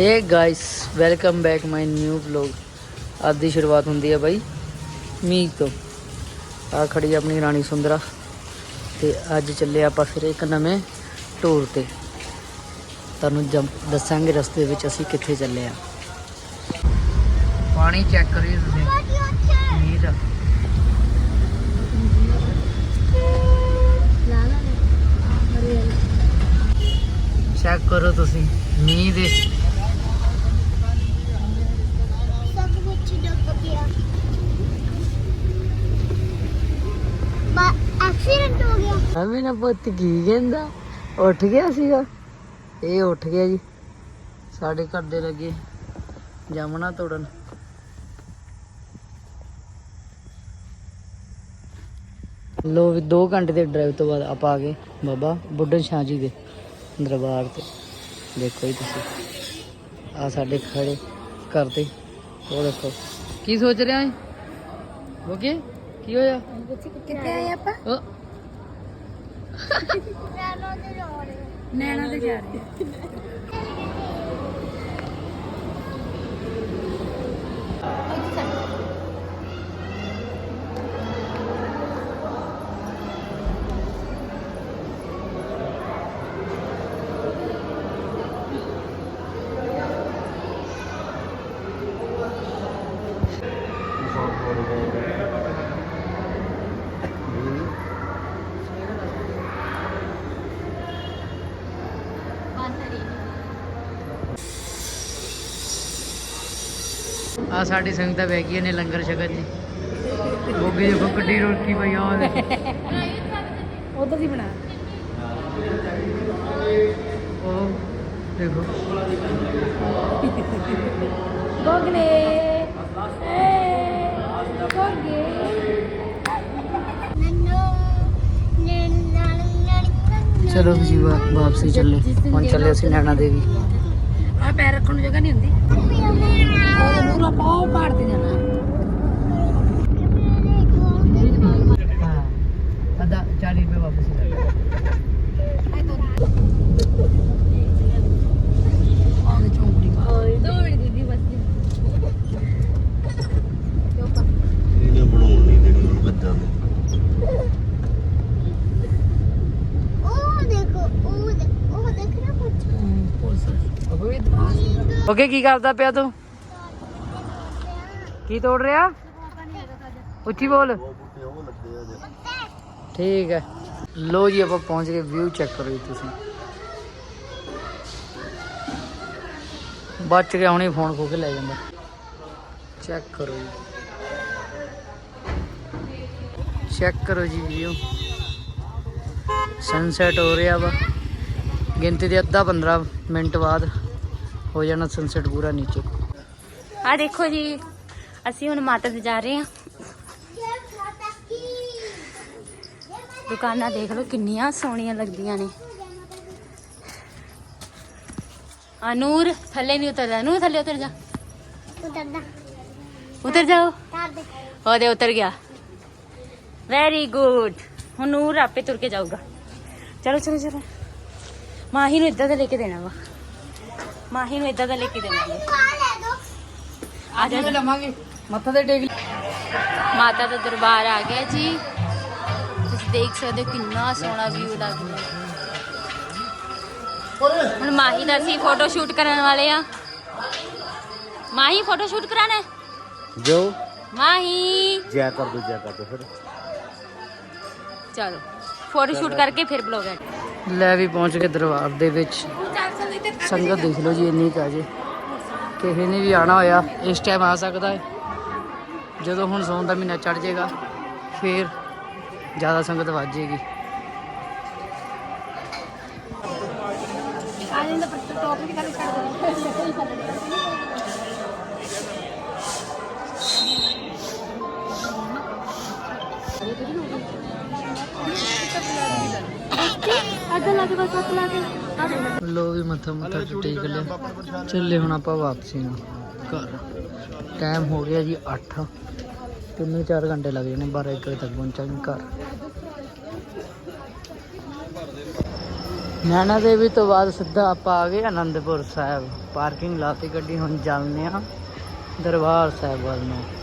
Hey guys welcome back my new vlog ਅੱਜ ਦੀ ਸ਼ੁਰੂਆਤ ਹੁੰਦੀ ਹੈ ਬਾਈ ਮੀਂਹ ਤੋਂ। ਆ ਖੜੀ ਆਪਣੀ ਰਾਣੀ ਸੁੰਦਰਾ। ਤੇ ਅੱਜ ਚੱਲੇ ਆਪਾਂ ਫਿਰ ਇੱਕ ਨਵੇਂ ਟੂਰ ਤੇ। ਤੁਹਾਨੂੰ ਜਮ ਦੱਸਾਂਗੇ ਰਸਤੇ ਵਿੱਚ ਅਸੀਂ ਕਿੱਥੇ ਚੱਲੇ ਆ। ਪਾਣੀ ਚੈੱਕ ਕਰੀਏ ਤੁਸੀਂ। ਮੀਂਹ ਦਾ। ਚੈੱਕ ਕਰੋ ਤੁਸੀਂ। ਮੀਂਹ ਦੇ ਸਭ ਕੁਝ ਡੁੱਬ ਬਾ ਐਕਸੀਡੈਂਟ ਹੋ ਗਿਆ। ਐਵੇਂ ਨਾ ਪੁੱਤ ਕੀ ਕਹਿੰਦਾ, ਉੱਠ ਗਿਆ ਸੀਗਾ। ਇਹ ਉੱਠ ਗਿਆ ਜੀ। ਸਾਡੇ ਘਰ ਦੇ ਲੱਗੇ, ਜਾਮਣਾ ਤੋੜਨ। ਲੋ ਵੀ 2 ਘੰਟੇ ਦੇ ਡਰਾਈਵ ਤੋਂ ਬਾਅਦ ਆਪਾਂ ਆ ਗਏ ਬਾਬਾ ਬੁੱਢਨ ਸ਼ਾਹ ਜੀ ਦੇ ਦਰਬਾਰ ਤੇ। ਦੇਖੋ ਜੀ ਤੁਸੀਂ। ਆ ਸਾਡੇ ਖੜੇ ਘਰ ਤੇ। ਉਹ ਦੇਖੋ ਕੀ ਸੋਚ ਰਿਹਾ ਹੈ ਓਕੇ ਕੀ ਹੋਇਆ? ਕਿੱਥੇ ਆਏ ਆਪਾਂ? ਉਹ ਨੈਣੋ ਦੇ ਜਾ ਰਹੇ ਨੈਣਾ ਤੇ ਜਾ ਰਹੇ ਆ ਸਾਡੀ ਸੰਗਤਾਂ ਬਹਿ ਗਈਆਂ ਨੇ ਲੰਗਰ ਛਕਣ ਜੀ ਗੋਗੀ ਦੇਖੋ ਕੱਡੀ ਰੋਟੀ ਪਈ ਆ ਉਹਦੇ। ਉਧਰ ਦੀ ਬਣਾ। ਉਹ ਦੇਖੋ। ਗੋਗਲੇ ਏ ਗੋਗੇ ਨੰਨੋ ਨੈਣਾ ਨੈਣਾ ਚਲੋ ਜੀ ਵਾ- ਵਾਪਸੀ ਚੱਲੇ। ਹੁਣ ਚੱਲੇ ਅਸੀਂ ਨੈਣਾ ਦੇਵੀ। ਆ ਪੈਰ ਰੱਖਣ ਨੂੰ ਜਗ੍ਹਾ ਨਹੀਂ ਹੁੰਦੀ। ਉਹਦੇ ਮੂਹਰੋਂ ਆਪਾਂ ਉਹ ਪਾੜ ਤੇ ਜਾਣਾ। ਹਾਂ। ਅਦਾ 40 ਰੁਪਏ ਵਾਪਸੀ ਲੱਗੇ ਆਉਂਦੇ ਚੌਂਕੜੀ ਦੋ ਮਿੰਟ ਦੀਦੀ ਬਸ ਇਹਨੇ ਬਣਾਉਣ ਨਹੀਂ ਦੇਣੀ ਹੁਣ ਬੱਚਾ ਨੂੰ ਉਹ ਦੇਖੋ ਉਹ ਦੇਖ- ਉਹ ਦੇਖ ਨਾ ਕੁਝ ਓਕੇ, ਕੀ ਕਰਦਾ ਪਿਆ ਤੂੰ? ਕੀ ਤੋੜ ਰਿਹਾ? ਉੱਚੀ ਬੋਲ। ਠੀਕ ਹੈ। ਲੋ ਜੀ, ਆਪਾਂ ਪਹੁੰਚ ਗਏ ਵਿਊ ਚੈੱਕ ਕਰੋ ਜੀ ਤੁਸੀਂ। ਬਚ ਗਿਆ, ਹੁਣੇ ਫੋਨ ਖੋ ਕੇ ਲੈ ਜਾਂਦਾ। ਚੈੱਕ ਕਰੋ ਜੀ। ਚੈੱਕ ਕਰੋ ਜੀ ਵਿਊ ਸਨਸੈਟ ਹੋ ਰਿਹਾ ਵਾ। ਗਿਣਤੀ ਦੇ ਅੱਧਾ 15 ਮਿੰਟ ਬਾਅਦ ਹੋ ਜਾਣਾ ਸਨਸੈਟ ਪੂਰਾ ਨੀਚੇ। ਆ ਦੇਖੋ ਜੀ ਅਸੀਂ ਹੁਣ ਮਾਤਾ ਦੇ ਜਾ ਰਹੇ ਹਾਂ। ਦੁਕਾਨਾਂ ਦੇਖ ਲਓ ਕਿੰਨੀਆਂ ਸੋਹਣੀਆਂ ਲੱਗਦੀਆਂ ਨੇ। ਆ ਨੂਰ ਥੱਲੇ ਨਹੀਂ ਉਤਰਦਾ। ਨੂਰ ਥੱਲੇ ਉਤਰ ਜਾ। ਉਤਰਦਾ। ਉਤਰ ਜਾਓ। ਉਹਦੇ ਉਤਰ ਗਿਆ। ਵੈਰੀ ਗੁੱਡ ਹੁਣ ਨੂਰ ਆਪੇ ਤੁਰ ਕੇ ਜਾਊਗਾ। ਚਲੋ ਚਲੋ ਚਲੋ। ਮਾਹੀ ਨੂੰ ਇਦਾਂ ਦਾ ਲੈ ਕੇ ਦੇਣਾ ਵਾ। ਮਾਹੀ ਨੂੰ ਇਦਾਂ ਦਾ ਲੈ ਕੇ ਦੇਣਾ। ਵਾ। ਆ ਲੈ ਦੋ ਆ ਜਾ। ਜੀ। ਲਵਾਂਗੇ ਮੱਥਾ ਤੇ ਟੇਕ ਮਾਤਾ ਦਾ ਦਰਬਾਰ ਆ ਗਿਆ ਜੀ। ਤੁਸੀਂ ਦੇਖ ਸਕਦੇ ਹੋ ਕਿੰਨਾ ਸੋਹਣਾ ਵਿਊ ਲੱਗ ਰਿਹਾ। ਹੁਣ ਮਾਹੀ ਦਾ ਅਸੀਂ ਫੋਟੋ ਸ਼ੂਟ ਕਰਨ ਵਾਲੇ ਆ। ਮਾਹੀ ਫੋਟੋ ਸ਼ੂਟ ਕਰਾਣਾ ਹੈ? ਜੋ। ਮਾਹੀ। ਜੈ ਕਰ ਦੋ ਜੈ ਕਰ ਦੋ ਫਿਰ। ਚਲੋ। ਫੋਟੋ ਸ਼ੂਟ ਕਰਕੇ ਫਿਰ ਬਲੌਗ ਐਡ। ਲੈ ਵੀ ਪਹੁੰਚ ਗਏ ਦਰਬਾਰ ਦੇ ਵਿੱਚ। ਸੰਗਤ ਦੇਖ ਲਓ ਜੀ, ਇੰਨੀ ਕੁ ਜੇ। ਕਿਸੇ ਨੇ ਵੀ ਆਣਾ ਹੋਇਆ, ਇਸ ਟਾਈਮ ਆ ਸਕਦਾ ਹੈ। ਜਦੋਂ ਹੁਣ ਸੌਣ ਦਾ ਮਹੀਨਾ ਚੜ ਜਾਏਗਾ, ਫਿਰ ਜ਼ਿਆਦਾ ਸੰਗਤ ਵੱਧ ਜਾਏਗੀ। ਅੱਧਾ ਲੋ ਵੀ ਮੱਥਾ ਮੁੱਥਾ ਟੇਕ ਲਿਆ ਚੱਲੇ ਹੁਣ ਆਪਾਂ ਵਾਪਸੀ ਨੂੰ। ਘਰ। ਟਾਈਮ ਹੋ ਗਿਆ ਜੀ 8 ਤਿੰਨ ਚਾਰ ਘੰਟੇ ਲੱਗ ਜਾਣੇ 12 1 ਵਜੇ ਤੱਕ ਪਹੁੰਚਾਂਗੇ ਘਰ। ਨੈਣਾ ਦੇਵੀ ਤੋਂ ਬਾਅਦ ਸਿੱਧਾ ਆਪਾਂ ਆ ਗਏ ਆਨੰਦਪੁਰ ਸਾਹਿਬ। ਪਾਰਕਿੰਗ ਲਾਤੀ ਗੱਡੀ, ਹੁਣ ਚੱਲਦੇ ਆ ਦਰਬਾਰ ਸਾਹਿਬ ਵੱਲ ਨੂੰ।